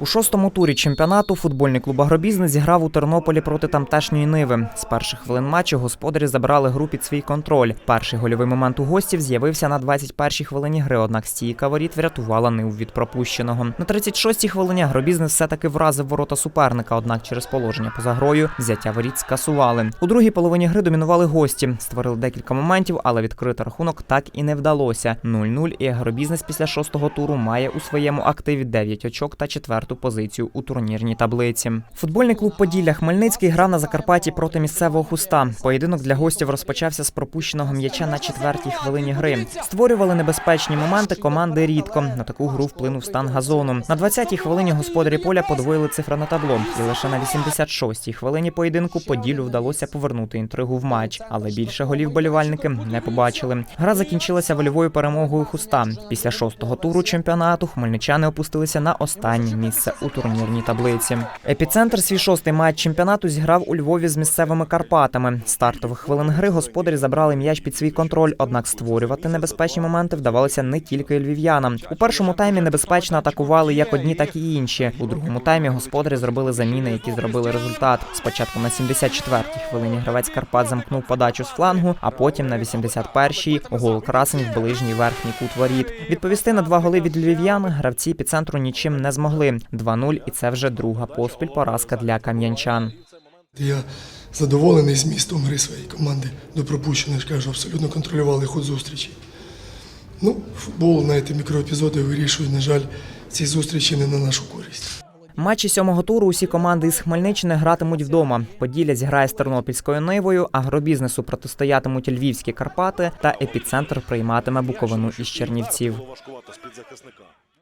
У шостому турі чемпіонату футбольний клуб «Агробізнес» зіграв у Тернополі проти тамтешньої Ниви. З перших хвилин матчу господарі забрали гру під свій контроль. Перший гольовий момент у гостів з'явився на 21-й хвилині гри, однак стійка воріт врятувала Ниву від пропущеного. На 36-й хвилині «Агробізнес» все-таки вразив ворота суперника, однак через положення поза грою взяття воріт скасували. У другій половині гри домінували гості, створили декілька моментів, але відкрити рахунок так і не вдалося. 0-0 і «Агробізнес» після шостого туру має у своєму активі 9 очок та четверту позицію у турнірній таблиці. Футбольний клуб Поділля Хмельницький грав на Закарпатті проти місцевого хуста. Поєдинок для гостів розпочався з пропущеного м'яча на четвертій хвилині гри. Створювали небезпечні моменти команди рідко. На таку гру вплинув стан газону. На 20-й хвилині господарі поля подвоїли цифри на табло, і лише на 86-й хвилині поєдинку Поділлю вдалося повернути інтригу в матч, але більше голів болівальники не побачили. Гра закінчилася вольовою перемогою хуста. Після шостого туру чемпіонату хмельничани опустилися на останнє місце у турнірній таблиці. Епіцентр свій шостий матч чемпіонату зіграв у Львові з місцевими Карпатами. Стартових хвилин гри господарі забрали м'яч під свій контроль, однак створювати небезпечні моменти вдавалося не тільки львів'янам. У першому таймі небезпечно атакували як одні, так і інші. У другому таймі господарі зробили заміни, які зробили результат. Спочатку на 74-й хвилині гравець Карпат замкнув подачу з флангу, а потім на 81-й гол красень в ближній верхній кут воріт. Відповісти на два голи від львів'ян гравці епіцентру нічим не змогли. 2-0 і це вже друга поспіль поразка для кам'янчан. Я задоволений змістом гри своєї команди до пропущених, кажу, абсолютно контролювали ход зустрічі. Ну, футбол, знаєте, мікроепізоди вирішують, на жаль, ці зустрічі не на нашу користь. Матчі сьомого туру усі команди із Хмельниччини гратимуть вдома. Поділля зіграє з Тернопільською Нивою, агробізнесу протистоятимуть Львівські Карпати та епіцентр прийматиме Буковину із Чернівців.